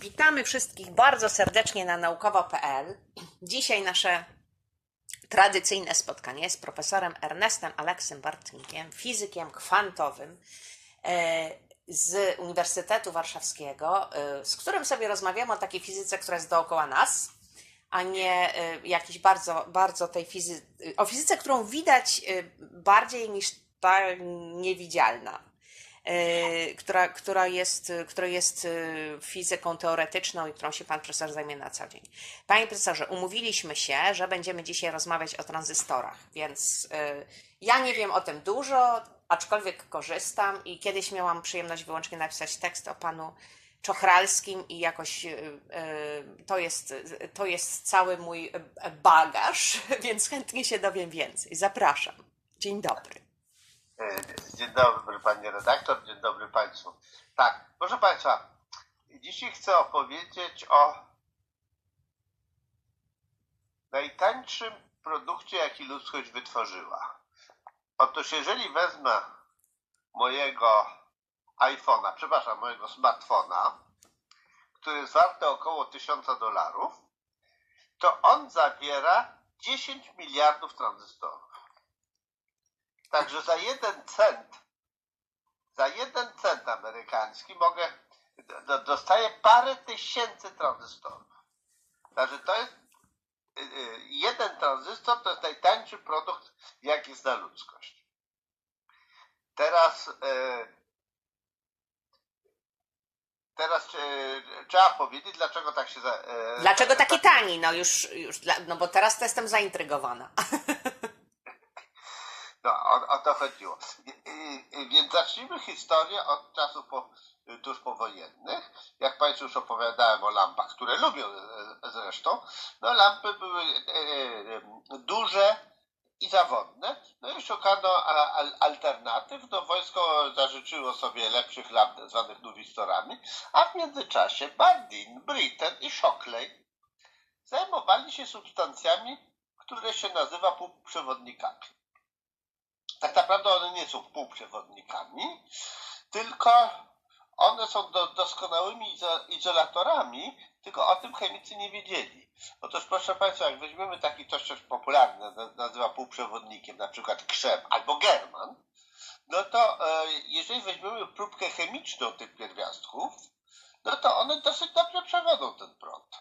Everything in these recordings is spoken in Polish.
Witamy wszystkich bardzo serdecznie na naukowo.pl. Dzisiaj nasze tradycyjne spotkanie z profesorem Ernestem Aleksem Bartnikiem, fizykiem kwantowym e, z Uniwersytetu Warszawskiego, e, z którym sobie rozmawiamy o takiej fizyce, która jest dookoła nas, a nie e, jakiejś bardzo, bardzo tej fizy... o fizyce, którą widać bardziej niż ta niewidzialna która, która, jest, która jest e, fizyką teoretyczną i którą się pan profesor zajmie na co dzień. Panie profesorze, umówiliśmy się, że będziemy dzisiaj rozmawiać o tranzystorach, więc e, ja nie wiem o tym dużo, aczkolwiek korzystam i kiedyś miałam przyjemność wyłącznie napisać tekst o panu Czochralskim i jakoś e, e, to jest, to jest cały mój e, bagaż, więc chętnie się dowiem więcej. Zapraszam. Dzień dobry. E, Dzień dobry panie redaktor, dzień dobry państwu. Tak, proszę państwa, dzisiaj chcę opowiedzieć o najtańszym produkcie, jaki ludzkość wytworzyła. Otóż jeżeli wezmę mojego iPhone'a, przepraszam, mojego smartfona, który jest warty około 1000 dolarów, to on zawiera 10 miliardów tranzystorów. Także za jeden cent, za jeden cent amerykański mogę, do, dostaję parę tysięcy tranzystorów. Także to jest, y, y, jeden tranzystor to jest najtańszy produkt, jaki zna ludzkość. Teraz, y, teraz trzeba powiedzieć, dlaczego tak się... Dlaczego tak- taki tani? No już, już no bo teraz to jestem zaintrygowana. No, o, o to chodziło. I, i, więc zacznijmy historię od czasów po, tuż powojennych. Jak Państwu już opowiadałem o lampach, które lubią e, zresztą, no lampy były e, e, duże i zawodne. No i szukano alternatyw. No wojsko zażyczyło sobie lepszych lamp, zwanych nuwistorami, a w międzyczasie Bardeen, Britten i Shockley zajmowali się substancjami, które się nazywa półprzewodnikami tak naprawdę one nie są półprzewodnikami, tylko one są do, doskonałymi izo, izolatorami, tylko o tym chemicy nie wiedzieli. Otóż proszę Państwa, jak weźmiemy taki coś, coś popularny, na- nazywa półprzewodnikiem, na przykład krzem albo german, no to e, jeżeli weźmiemy próbkę chemiczną tych pierwiastków, no to one dosyć dobrze przewodzą ten prąd.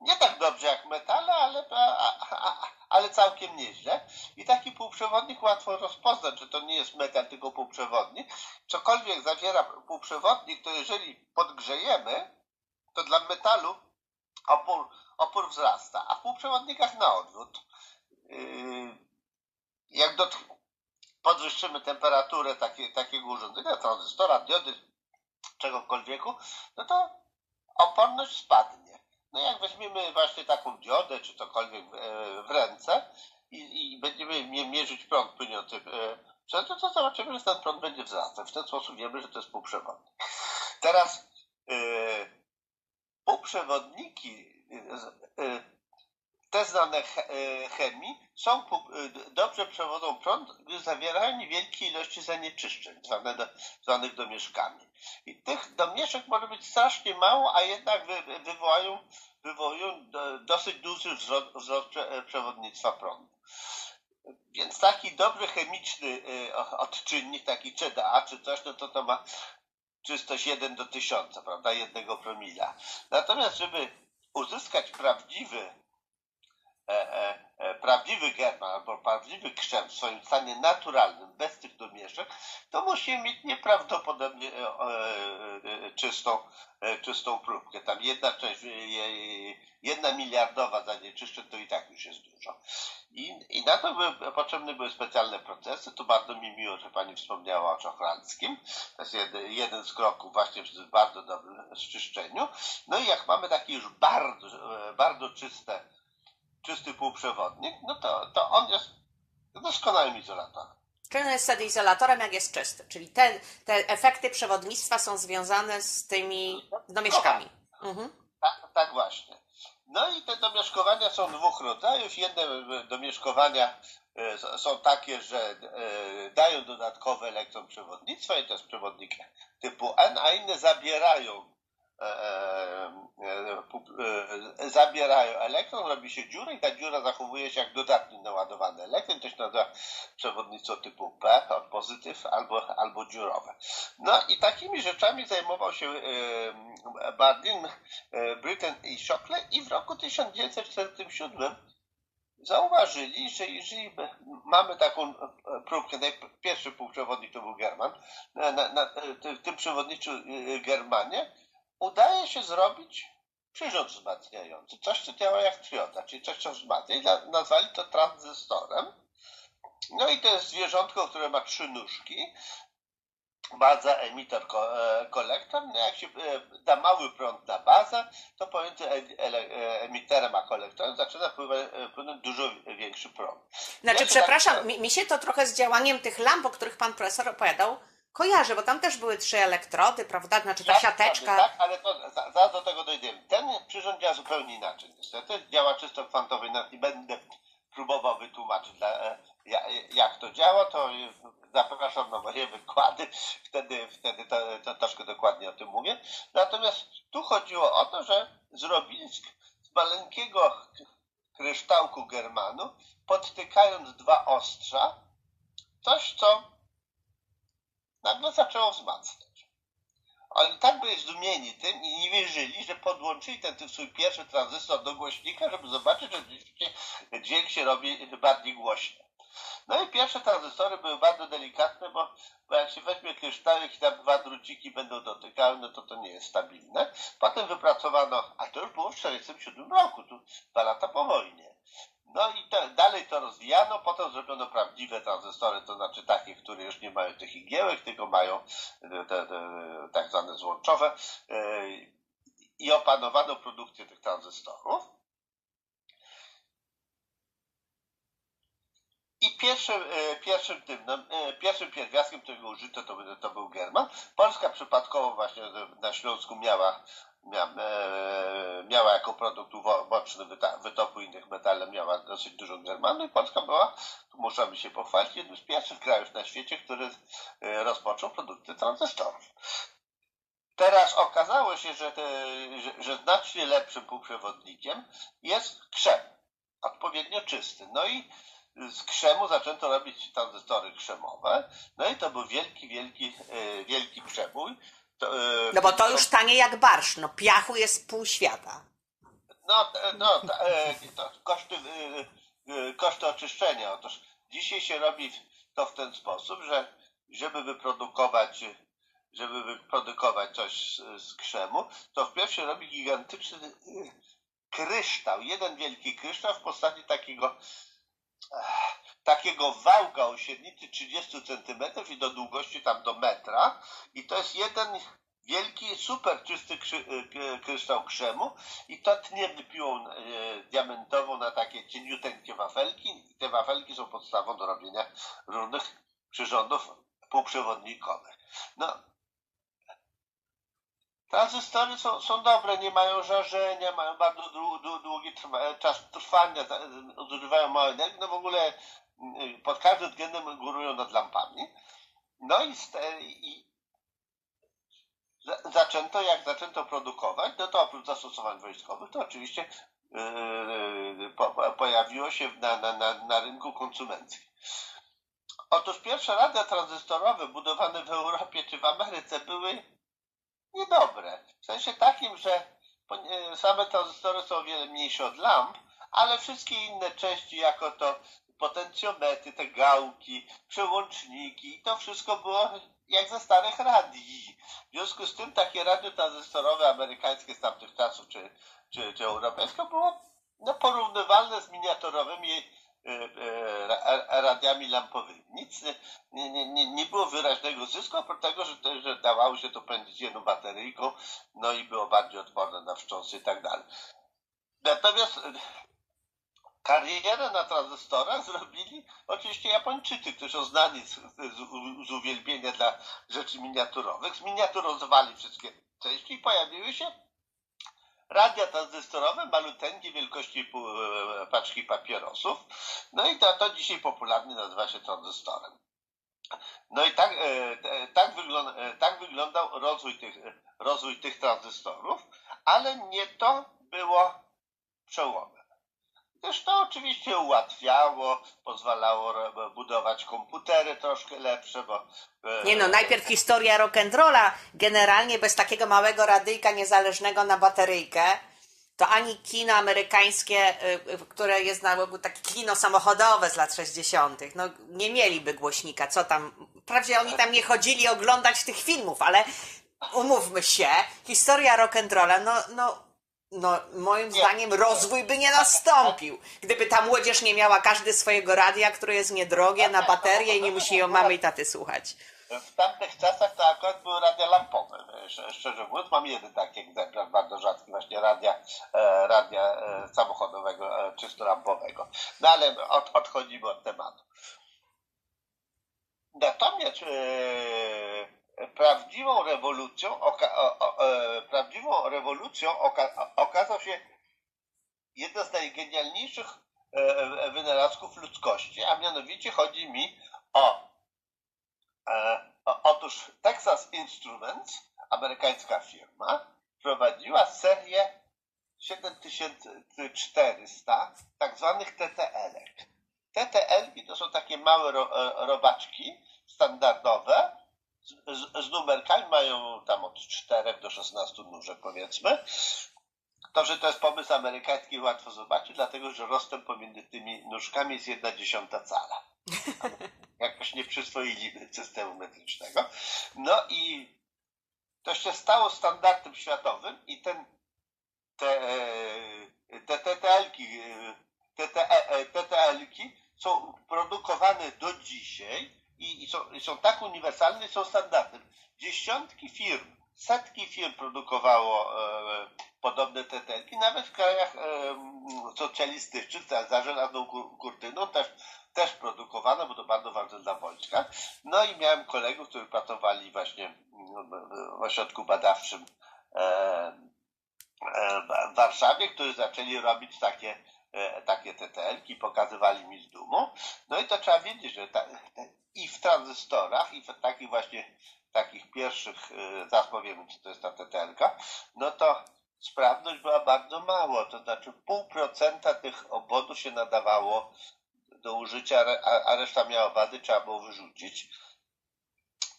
Nie tak dobrze jak metale, ale, a, a, a, ale całkiem nieźle. I taki półprzewodnik łatwo rozpoznać, że to nie jest metal, tylko półprzewodnik. Cokolwiek zawiera półprzewodnik, to jeżeli podgrzejemy, to dla metalu opór, opór wzrasta, a w półprzewodnikach na odwrót. Yy, jak do, podwyższymy temperaturę takie, takiego urządzenia, tranzystora, diody, czegokolwiek, no to oporność spadnie. No jak weźmiemy właśnie taką diodę, czy cokolwiek w, e, ręce i, i będziemy mie- mierzyć prąd płynący e, przez to, to zobaczymy, że ten prąd będzie wzrastał. W ten sposób wiemy, że to jest półprzewodnik. Teraz e, półprzewodniki, te znane che- chemii, są dobrze przewodzą prąd, gdyż zawierają niewielkie ilości zanieczyszczeń, zwane do, zwanych domieszkami. I tych domieszek może być strasznie mało, a jednak wy, wywołują do, dosyć duży wzrost, wzrost prze, przewodnictwa prądu. Więc taki dobry chemiczny o- odczynnik, taki CDA czy coś, no to to ma czystość 1 do 1000, prawda, jednego promila. Natomiast, żeby uzyskać prawdziwy e, e, e, prawdziwy german albo prawdziwy krzem w swoim stanie naturalnym, bez tych domieszek, to musimy mieć nieprawdopodobnie e, e, e, czystą, czystą próbkę. Tam jedna część, jedna miliardowa zanieczyszczeń to i tak już jest dużo. I, i na to były, potrzebne były specjalne procesy. Tu bardzo mi miło, że Pani wspomniała o Czochralskim. To jest jeden, jeden z kroków właśnie w bardzo dobrym czyszczeniu. No i jak mamy takie już bardzo, bardzo czyste czysty półprzewodnik, no to, to on jest doskonałym izolatorem. On jest wtedy izolatorem, jak jest czysty. Czyli te, te efekty przewodnictwa są związane z tymi domieszkami. Mhm. Tak, tak właśnie. No i te domieszkowania są dwóch rodzajów. Jedne domieszkowania e, są takie, że e, dają dodatkowe elektron przewodnictwa i to jest przewodnik typu N, a inne zabierają e, zabierają elektron, robi się dziura i ta dziura zachowuje się jak dodatni naładowany elektron. To się nazywa przewodnictwo typu P, od pozytyw albo, albo dziurowe. No i takimi rzeczami zajmował się e, Bardeen, e, Britton i Shockley i w roku 1947 zauważyli, że jeżeli my mamy taką e, próbkę, pierwszy półprzewodnik to był German, na, na, na tym- tym przewodniczu Germanie, udaje się zrobić przyrząd wzmacniający, coś co działa jak trioda, czyli coś co wzmacnia i na- nazwali to tranzystorem. No i to jest zwierzątko, które ma trzy nóżki, baza, emitter, e, kolektor. No jak się e, da mały prąd na bazę, to pomiędzy e- e, emiterem a kolektorem zaczyna płynąć dużo większy prąd. Znaczy, Ja tak- przepraszam, mi, mi się to trochę z działaniem tych lamp, o których pan profesor opowiadał, kojarzy, bo tam też były trzy elektrody, prawda? Znaczy ta Tak, siateczka. Tak, ale to za- zaraz do tego dojdziemy. Ten przyrząd działa zupełnie inaczej. Niestety działa czysto kwantowy nawet nie będę próbował wytłumaczyć, dla, e, ja- jak to działa, to zapraszam na moje wykłady, wtedy, wtedy to, to troszkę dokładnie o tym mówię. Natomiast tu chodziło o to, że zrobili z maleńkiego kryształku Germanu, podtykając dwa ostrza, coś, co nagle zaczęło wzmacniać. Oni tak byli zdumieni tym i nie wierzyli, że podłączyli ten, ten swój pierwszy tranzystor do głośnika, żeby zobaczyć, że dźwięk się robi bardziej głośny. No i pierwsze tranzystory były bardzo delikatne, bo, bo jak się weźmie kryształek i tam dwa druciki będą dotykały, no to to nie jest stabilne. Potem wypracowano, a to już było w 1947 roku, tu dwa lata po wojnie. No i dalej to rozwijano, potem zrobiono prawdziwe tranzystory, to znaczy takie, które już nie mają tych igiełek, tylko mają te, te, te, tak zwane złączowe e, i opanowano produkcję tych tranzystorów. I pierwszym, e, pierwszym tym, no, e, pierwszym pierwiastkiem, którego użyto, to, to był German. Polska przypadkowo właśnie na Śląsku miała, mia, e, miała jako produkt uboczny wytopu innych metali, miała dosyć dużo Germanu i Polska była, tu możemy się pochwalić, jednym z pierwszych krajów na świecie, który e, rozpoczął produkcję tranzystorów. Teraz okazało się, że, że, że znacznie lepszym półprzewodnikiem jest krzem, odpowiednio czysty. No i z krzemu zaczęto robić tranzystory krzemowe. No i to był wielki, wielki, e, wielki przebój. To, e, No bo to już tanie jak barsz, no piachu jest pół świata. No, no e, to koszty, e, koszty oczyszczenia. Otóż dzisiaj się robi to w ten sposób, że żeby wyprodukować, żeby wyprodukować coś z, z krzemu, to wpierw się robi gigantyczny kryształ, jeden wielki kryształ w postaci takiego takiego wałka o średnicy 30 cm i do długości tam do metra. I to jest jeden wielki, super czysty y, kryształ krzemu. I to tniemy piłą e, diamentową na takie cieniuteńkie wafelki. I te wafelki są podstawą do robienia różnych przyrządów półprzewodnikowych. No, Tranzystory są, są dobre, nie mają żarzenia, mają bardzo dłu, dłu, długi trwa, czas trwania, zużywają mało energii, no w ogóle pod każdym względem górują nad lampami. No i, i za- zaczęto, jak zaczęto produkować, no to oprócz zastosowań wojskowych, to oczywiście yy, po, po- pojawiło się na, na, na, na rynku konsumenckim. Otóż pierwsze radia tranzystorowe budowane w Europie czy w Ameryce były niedobre. W sensie takim, że same tranzystory są o wiele mniejsze od lamp, ale wszystkie inne części, jako to potencjomety, te gałki, przełączniki, to wszystko było jak ze starych radii. W związku z tym takie radio tranzystorowe amerykańskie z tamtych czasów, czy, czy, czy europejskie, było no, porównywalne z miniaturowymi e, ra- radiami lampowymi. Nic nie, nie, nie, było wyraźnego zysku, oprócz tego, że, że dawało się to pędzić jedną bateryjką, no i było bardziej odporne na wstrząsy i tak dalej. Natomiast karierę na tranzystorach zrobili oczywiście Japończycy, którzy znani z, z, z uwielbienia dla rzeczy miniaturowych. Zminiaturozowali wszystkie części i pojawiły się radia tranzystorowe, maluteńkie wielkości e, paczki papierosów. No i to, to dzisiaj popularnie nazywa się tranzystorem. No i tak, e, tak, wygląda, e, tak wyglądał rozwój tych, rozwój tych tranzystorów, ale nie to było przełomem. Też to oczywiście ułatwiało, pozwalało budować komputery troszkę lepsze, bo... e, Nie no, najpierw historia rock'n'rolla. Generalnie bez takiego małego radyjka niezależnego na bateryjkę, to ani kino amerykańskie, y, y, które jest na było takie kino samochodowe z lat 60., no nie mieliby głośnika. Co tam? Wprawdzie oni tam nie chodzili oglądać tych filmów, ale umówmy się, historia rock'n'rolla, no, no, no moim Nie. zdaniem rozwój by nie nastąpił, gdyby ta młodzież nie miała każdy swojego radia, które jest niedrogie, na baterię i nie musi ją mamy i taty słuchać. W tamtych czasach to akurat były radia lampowe. Sz- Szczerze mówiąc, mam jeden taki egzemplarz, bardzo rzadki, właśnie radia, e, radia e, samochodowego, e, czysto lampowego. No ale od, odchodzimy od tematu. Natomiast prawdziwą rewolucją, oka, o, o, e, prawdziwą rewolucją oka, okazał się jeden z najgenialniejszych e, e, wynalazków ludzkości, a mianowicie chodzi mi o Otóż Texas Instruments, amerykańska firma, prowadziła serię 7400 tak zwanych TTL-ek. TTL-ki to są takie małe ro, robaczki standardowe z, z, numerkami, mają tam od 4 do 16 nóżek powiedzmy. To, że to jest pomysł amerykański łatwo zobaczyć, dlatego że rozstęp pomiędzy tymi nóżkami jest 1 dziesiąta cala jakoś nie przyswoili systemu metrycznego. No i to się stało standardem światowym i ten, te, e, te TTL-ki, e, e, TTL-ki są produkowane do dzisiaj i, i, są, i są tak uniwersalne są standardem. Dziesiątki firm, setki firm produkowało e, podobne TTL-ki, nawet w krajach e, socjalistycznych, za, żelazną kur- kurtyną też też produkowano, bo to bardzo ważne dla wojska. No i miałem kolegów, którzy pracowali właśnie w ośrodku badawczym e, e, w Warszawie, którzy zaczęli robić takie, e, takie TTL-ki, pokazywali mi z dumą. No i to trzeba wiedzieć, że ta, i w tranzystorach, i w takich właśnie takich pierwszych, e, zaraz powiemy, co to jest ta TTL-ka, no to sprawność była bardzo mało, to znaczy pół procenta tych obwodów się nadawało do użycia, a, reszta miała wady, trzeba było wyrzucić.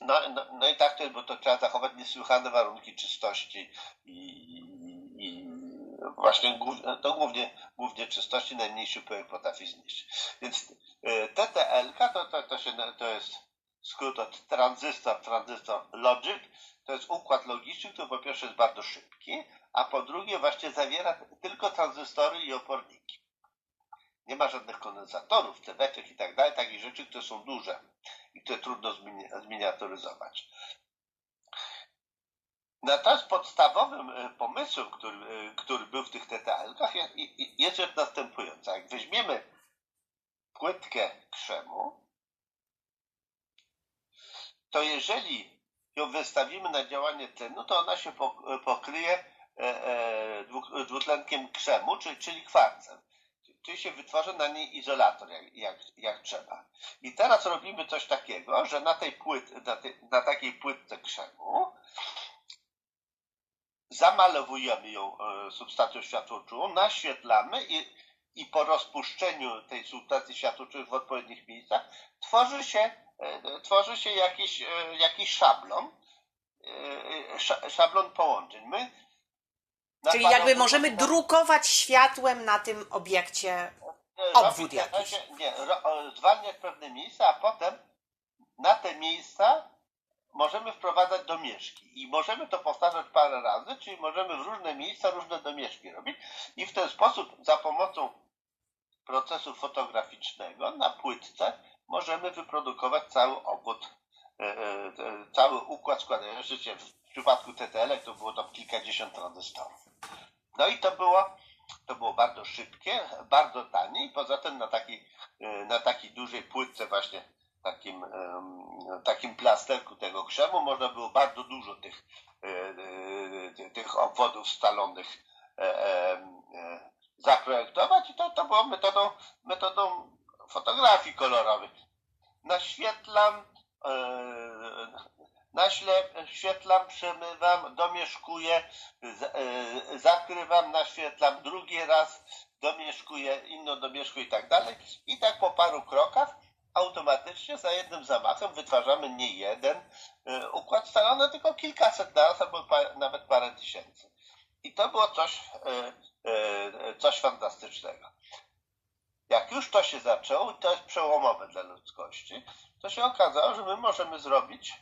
No, no, no i tak to jest, bo to trzeba zachować niesłychane warunki czystości i właśnie to głównie, głównie czystości najmniejszy pyłek potrafi zniszczyć. Więc y, TTL to, to, to, się, to jest skrót od tranzystor, tranzystor logic. To jest układ logiczny, który po pierwsze jest bardzo szybki, a po drugie właśnie zawiera tylko tranzystory i oporniki. Nie ma żadnych kondensatorów, ceweczek i tak dalej, takich rzeczy, które są duże i które trudno zmini- zminiaturyzować. Natomiast podstawowym e, pomysłem, który, e, który był w tych TTL-kach jest, rzecz następująca. Jak weźmiemy płytkę krzemu, to jeżeli ją wystawimy na działanie tlenu, to ona się pokryje e, e, dwu- dwutlenkiem krzemu, czyli kwarcem. Czyli się wytworzy na niej izolator, jak, jak, jak trzeba. I teraz robimy coś takiego, że na tej płyt, na, tej, na takiej płytce krzemu zamalowujemy ją e, substacją światłoczułą, naświetlamy i, i po rozpuszczeniu tej substancji światłoczułej w odpowiednich miejscach tworzy się, e, tworzy się jakiś, e, jakiś szablon, sza- szablon połączeń. My Czyli jakby możemy drukować światłem na tym obiekcie. Obwód jakiś. Nie, zwalniać pewne miejsca, a potem na te miejsca możemy wprowadzać domieszki. I możemy to powtarzać parę razy, czyli możemy w różne miejsca różne domieszki robić i w ten sposób za pomocą procesu fotograficznego na płytce możemy wyprodukować cały obwód, e, e, e, cały układ składający się w przypadku TTL to było tam kilkadziesiąt tranzystorów. No i to było, to było bardzo szybkie, bardzo tanie i poza tym na takiej, na takiej dużej płytce właśnie takim, takim plasterku tego krzemu można było bardzo dużo tych, e, e, tych obwodów stalonych e, zaprojektować i to, to było metodą, metodą fotografii kolorowych. Naświetlam, e, naśle, świetlam, przemywam, domieszkuję, zakrywam, naświetlam drugi raz, domieszkuję, inną domieszkuję i tak dalej. I tak po paru krokach automatycznie za jednym zamachem wytwarzamy nie jeden y, układ scalony, tylko kilkaset naraz albo nawet parę tysięcy. I to było coś, y, y, coś fantastycznego. Jak już to się zaczęło, to jest przełomowe dla ludzkości, to się okazało, że my możemy zrobić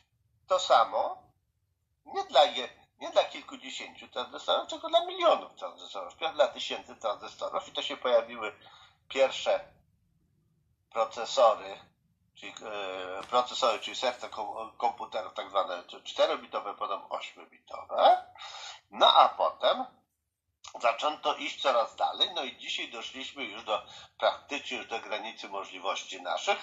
to samo nie dla, nie dla kilkudziesięciu tranzystorów, tylko dla milionów tranzystorów, dla tysięcy tranzystorów. I to się pojawiły pierwsze procesory, czyli e, procesory, czyli serce kom, komputerów, tak zwane 4-bitowe, potem 8-bitowe. No a potem zaczęto iść coraz dalej, no i dzisiaj doszliśmy już do praktycznie już do granicy możliwości naszych,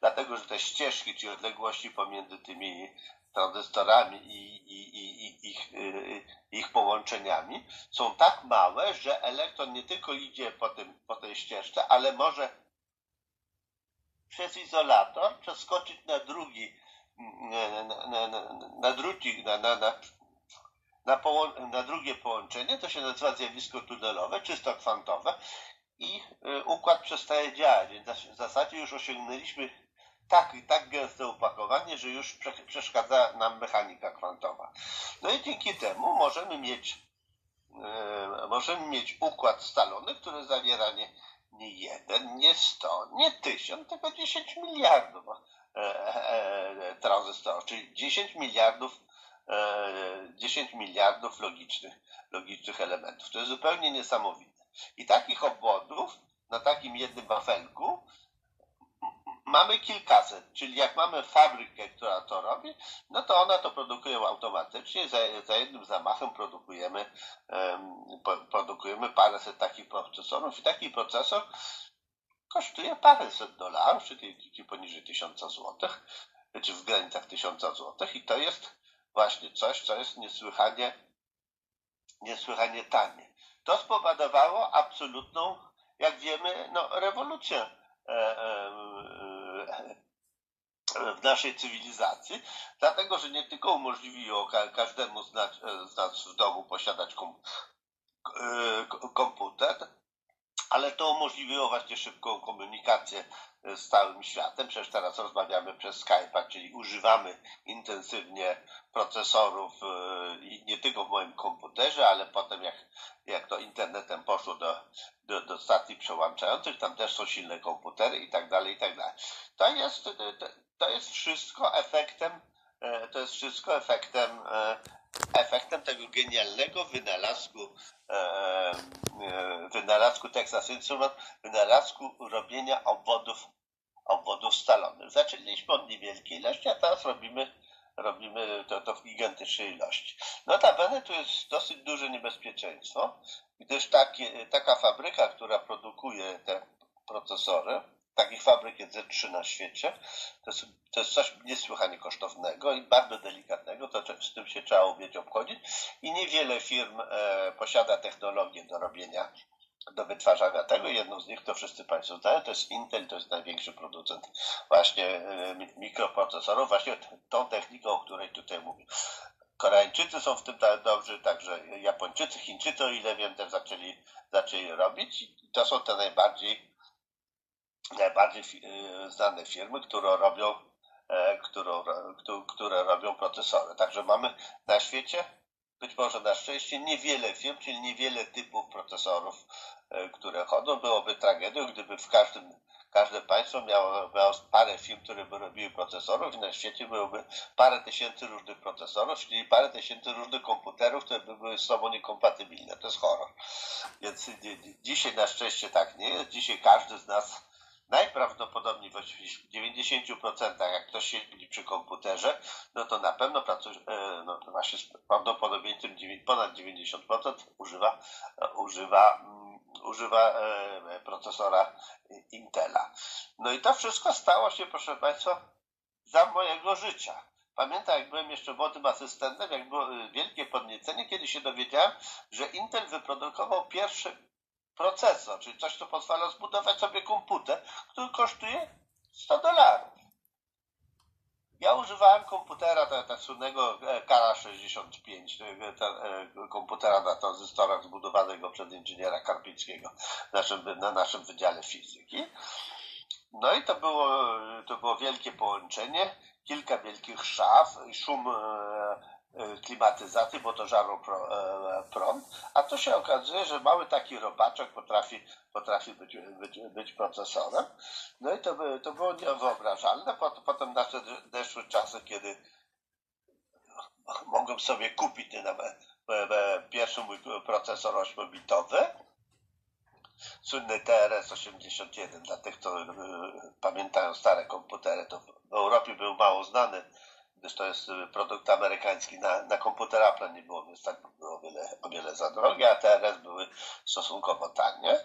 dlatego że te ścieżki, czy odległości pomiędzy tymi tranzystorami i, i, i, i ich, y, ich połączeniami są tak małe, że elektron nie tylko idzie po, tym, po tej ścieżce, ale może przez izolator przeskoczyć na drugi, na, na, na, na drugi, na, na, na, na, na drugie połączenie, to się nazywa zjawisko tunelowe, czysto kwantowe i y, układ przestaje działać, więc w zasadzie już osiągnęliśmy tak, tak gęste opakowanie, że już prze, przeszkadza nam mechanika kwantowa. No i dzięki temu możemy mieć, e, możemy mieć układ scalony, który zawiera nie, nie jeden, nie sto, nie tysiąc, tylko 10 miliardów e, e, tranzystorów, czyli 10 miliardów, e, 10 miliardów logicznych, logicznych elementów. To jest zupełnie niesamowite. I takich obwodów na takim jednym wafelku mamy kilkaset, czyli jak mamy fabrykę, która to robi, no to ona to produkuje automatycznie, za, za jednym zamachem produkujemy, um, produkujemy paręset takich procesorów i taki procesor kosztuje paręset dolarów, czyli, poniżej tysiąca złotych, czy w granicach tysiąca złotych i to jest właśnie coś, co jest niesłychanie, niesłychanie tanie. To spowodowało absolutną, jak wiemy, no, rewolucję w naszej cywilizacji, dlatego że nie tylko umożliwiło każdemu z nas, w domu posiadać kom, komputer, umożliwiło właśnie szybką komunikację z całym światem. Przecież teraz rozmawiamy przez Skype'a, czyli używamy intensywnie procesorów i nie tylko w moim komputerze, ale potem jak, jak to internetem poszło do, do, do stacji przełączających, tam też są silne komputery i tak dalej, i tak dalej. To jest, to jest wszystko efektem, to jest wszystko efektem, efektem tego genialnego wynalazku, wynalazku Texas Instrument, wynalazku robienia obwodów, obwodów stalonych. Zaczęliśmy od niewielkiej ilości, a teraz robimy, robimy to, to w gigantycznej ilości. Notabene tu jest dosyć duże niebezpieczeństwo, gdyż takie, taka fabryka, która produkuje te procesory, takich fabryk jest ze trzy na świecie, to jest, to jest coś niesłychanie kosztownego i bardzo delikatnego, to z tym się trzeba umieć obchodzić. I niewiele firm e, posiada technologię do robienia, do wytwarzania tego. Jedną z nich to wszyscy Państwo znają, to jest Intel, to jest największy producent właśnie e, mikroprocesorów, właśnie tą techniką, o której tutaj mówię. Koreańczycy są w tym tak dobrzy, także Japończycy, Chińczycy, o ile wiem, też zaczęli, zaczęli robić. I to są te najbardziej najbardziej znane firmy, które robią, które, które robią procesory. Także mamy na świecie, być może na szczęście, niewiele firm, czyli niewiele typów procesorów, które chodzą. Byłoby tragedią, gdyby w każdym, każde państwo miało, miało parę firm, które by robiły procesorów i na świecie byłoby parę tysięcy różnych procesorów, czyli parę tysięcy różnych komputerów, które by były z sobą niekompatybilne. To jest horror. Więc dzisiaj na szczęście tak nie jest. Dzisiaj każdy z nas najprawdopodobniej w 90% jak ktoś siedzi przy komputerze, no to na pewno pracuje, no to właśnie z prawdopodobieństwem ponad 90% używa, używa, używa procesora Intela. No i to wszystko stało się, proszę Państwa, za mojego życia. Pamiętam, jak byłem jeszcze młodym asystentem, jak było wielkie podniecenie, kiedy się dowiedziałem, że Intel wyprodukował pierwszy procesor, czyli coś, co pozwala zbudować sobie komputer, który kosztuje 100 dolarów. Ja używałem komputera, tak, tak słynnego e, Kara 65, e, e, komputera na tranzystorach zbudowanego przez inżyniera Karpickiego w naszym, na naszym Wydziale Fizyki. No i to było, to było wielkie połączenie, kilka wielkich szaf, szum e, e, klimatyzacji, bo to pro, e, prąd, a to się okazuje, że mały taki robaczek potrafi, potrafi być, być, być procesorem. No i to, by, to było niewyobrażalne. Pot- Potem nadeszły czasy, kiedy mogłem sobie kupić nawet e, e, pierwszy mój procesor 8-bitowy. Słynny TRS-81, dla tych, co e, pamiętają stare komputery, to w Europie był mało znany, gdyż to jest e, produkt amerykański. Na, na komputer Apple nie było, więc tak było o wiele, o wiele za drogie, a TRS były stosunkowo tanie.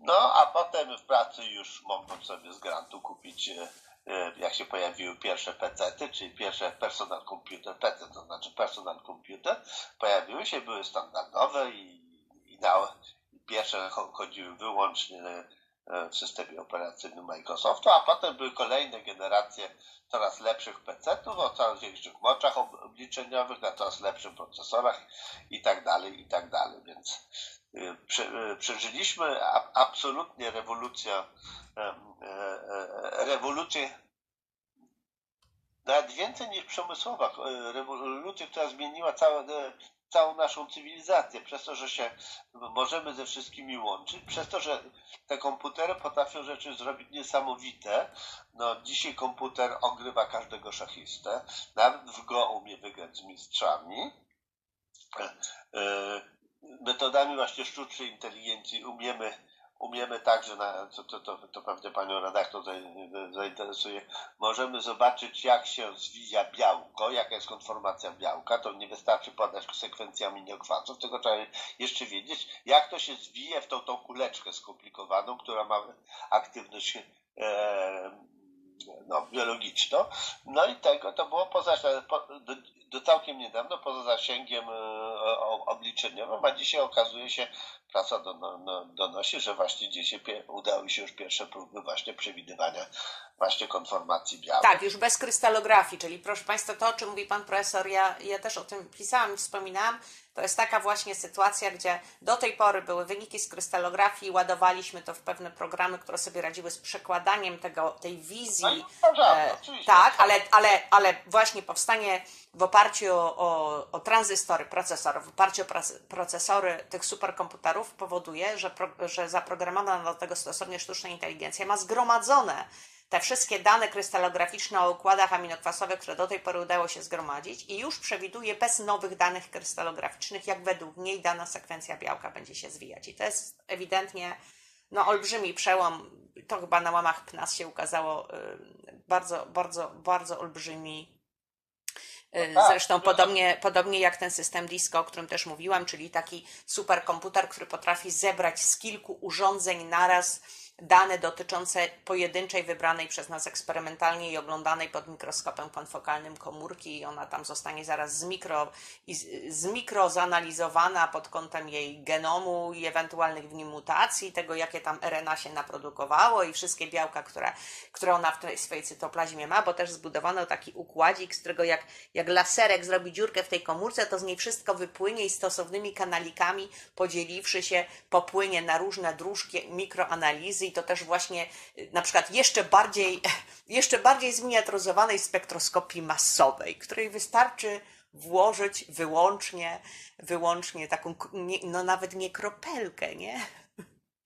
No, a potem w pracy już mogłem sobie z grantu kupić, e, e, jak się pojawiły pierwsze PC-ty, czyli pierwsze personal computer, PC to znaczy personal computer, pojawiły się, były standardowe i, i na, pierwsze cho- chodziły wyłącznie w systemie operacyjnym Microsoftu, a potem były kolejne generacje coraz lepszych PC-ów, o coraz większych moczach ob- obliczeniowych, na coraz lepszych procesorach i tak dalej, i tak dalej, więc y, y, przeżyliśmy absolutnie rewolucję, e, e, rewolucję nawet więcej niż przemysłowa, e, rewolucję, która zmieniła całe, e, całą naszą cywilizację, przez to, że się możemy ze wszystkimi łączyć, przez to, że te komputery potrafią rzeczy zrobić niesamowite. No, dzisiaj komputer ogrywa każdego szachistę, nawet w go umie wygrać z mistrzami. E, e, Metodami właśnie sztucznej inteligencji umiemy, umiemy także, na, to, to, to, to pewnie panią redaktor za- zainteresuje, możemy zobaczyć, jak się zwija białko, jaka jest konformacja białka. To nie wystarczy podać sekwencję aminokwasów, tylko trzeba jeszcze wiedzieć, jak to się zwije w tą, tą kuleczkę skomplikowaną, która ma aktywność e, no, biologiczną. No i tego to było poza, po, do, do całkiem niedawno poza zasięgiem e, obliczeniowym, a dzisiaj okazuje się, prasa do, no, no, donosi, że właśnie dzisiaj udały się już pierwsze próby właśnie przewidywania właśnie konformacji białek. Tak, już bez krystalografii, czyli proszę Państwa, to o czym mówi Pan Profesor, ja, ja też o tym pisałam wspominałam, to jest taka właśnie sytuacja, gdzie do tej pory były wyniki z krystalografii, ładowaliśmy to w pewne programy, które sobie radziły z przekładaniem tego, tej wizji. No porządku, e, tak, ale, ale, ale właśnie powstanie w oparciu o, o, o tranzystory, procesory, w oparciu o procesory tych superkomputerów powoduje, że, pro, że zaprogramowana do tego stosownie sztuczna inteligencja ma zgromadzone te wszystkie dane krystalograficzne o układach aminokwasowych, które do tej pory udało się zgromadzić i już przewiduje bez nowych danych krystalograficznych, jak według niej dana sekwencja białka będzie się zwijać. I to jest ewidentnie no, olbrzymi przełom. To chyba na łamach PNAS się ukazało y, bardzo, bardzo, bardzo olbrzymi Y, tak, Zresztą to- podobnie, podobnie jak ten system DISCO, o którym też mówiłam, czyli taki superkomputer, który potrafi zebrać z kilku urządzeń naraz dane dotyczące pojedynczej, wybranej przez nas eksperymentalnie i oglądanej pod mikroskopem konfokalnym komórki. I ona tam zostanie zaraz z mikro, i z, z mikro zanalizowana pod kątem jej genomu i ewentualnych w nim mutacji, tego jakie tam RNA się naprodukowało i wszystkie białka, które, które ona w tej swojej cytoplazmie ma, bo też zbudowano taki układzik, z którego jak, jak laserek zrobi dziurkę w tej komórce, to z niej wszystko wypłynie i stosownymi kanalikami podzieliwszy się popłynie na różne dróżki mikroanalizy i to też właśnie y, na przykład jeszcze bardziej, jeszcze bardziej zminiaturyzowanej spektroskopii masowej, której wystarczy włożyć wyłącznie, wyłącznie taką, no nawet nie kropelkę, nie?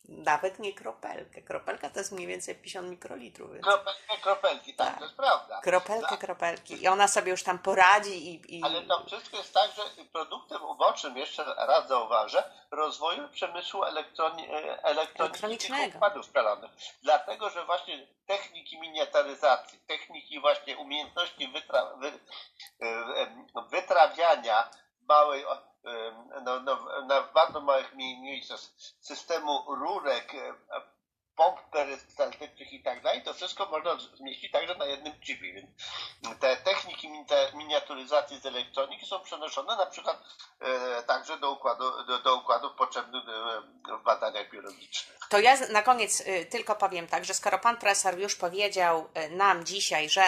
Nawet nie kropelkę. Kropelka to jest mniej więcej 50 mikrolitrów. Więc Kropelki, kropelki, tak, Tak. to jest prawda. kropelkę, No, kropelki. I ona sobie już tam poradzi i... i... Ale to wszystko jest tak, że produktem ubocznym, jeszcze raz zauważę, rozwoju przemysłu elektroni- e, Elektronicznego. układów szkalonych. Dlatego, że właśnie techniki miniaturyzacji, techniki właśnie umiejętności wytra- wy- e, e, wytrawiania małej, no, no, na bardzo małych mie- miejscach systemu rurek, e, pomp perystaltycznych i tak dalej, to wszystko można zmieścić także na jednym chipie. Więc te techniki min- te miniaturyzacji z elektroniki są przenoszone na przykład e, także do, układu, do, do układów potrzebnych e, w badaniach biologicznych. To ja na koniec y, tylko powiem tak, że skoro pan profesor już powiedział y, nam dzisiaj, że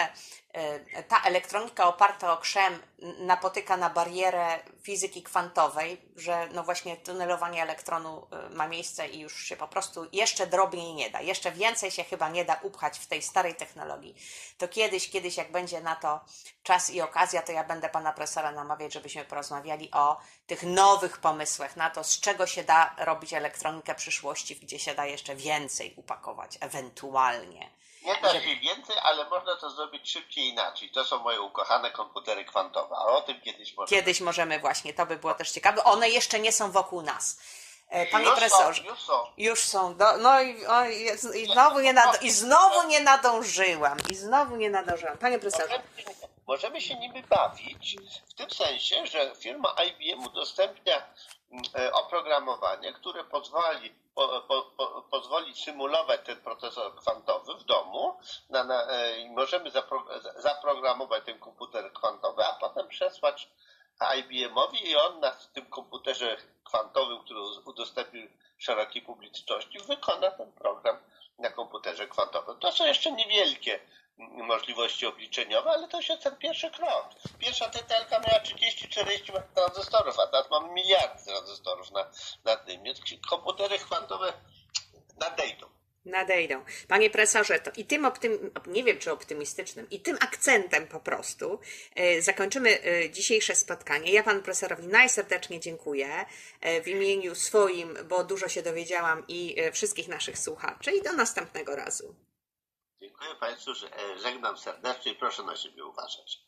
ta elektronika oparta o krzem napotyka na barierę fizyki kwantowej, że no właśnie tunelowanie elektronu e, ma miejsce i już się po prostu jeszcze drobniej nie da, jeszcze więcej się chyba nie da upchać w tej starej technologii, to kiedyś, kiedyś jak będzie na to czas i okazja, to ja będę pana profesora namawiać, żebyśmy porozmawiali o tych nowych pomysłach na to, z czego się da robić elektronikę przyszłości, gdzie się da jeszcze więcej upakować, ewentualnie. Nie da się więcej, ale można to zrobić szybciej inaczej. To są moje ukochane komputery kwantowe, a o tym kiedyś można. Kiedyś możemy właśnie, to by było też ciekawe. One jeszcze nie są wokół nas. E, Panie już profesorze, Są, już są. już są. Do, no i, o, i, znowu nie nad, i znowu nie nadążyłam. I znowu nie nadążyłam. Panie profesorze. Możemy, możemy się nimi bawić w tym sensie, że firma IBM udostępnia mm, e, oprogramowanie, które pozwoli, po, po, po, pozwoli symulować ten procesor kwantowy w domu. Na, na, e, i możemy zapro, za- zaprogramować ten komputer kwantowy, a potem przesłać IBM-owi i on na tym komputerze kwantowym, który udostępnił szerokiej publiczności, wykona ten program na komputerze kwantowym. To są jeszcze niewielkie możliwości obliczeniowe, ale to już jest ten pierwszy krok. Pierwsza TTL miała 30-40 tranzystorów, a teraz mamy miliardy tranzystorów na, na tym, więc komputery kwantowe nadejdą. Panie profesorze, to i tym optym, nie wiem czy optymistycznym, i tym akcentem po prostu e, zakończymy e, dzisiejsze spotkanie. Ja panu profesorowi najserdeczniej dziękuję e, w imieniu swoim, bo dużo się dowiedziałam i wszystkich naszych słuchaczy i do następnego razu. Dziękuję Państwu, że żegnam serdecznie i proszę na siebie uważać.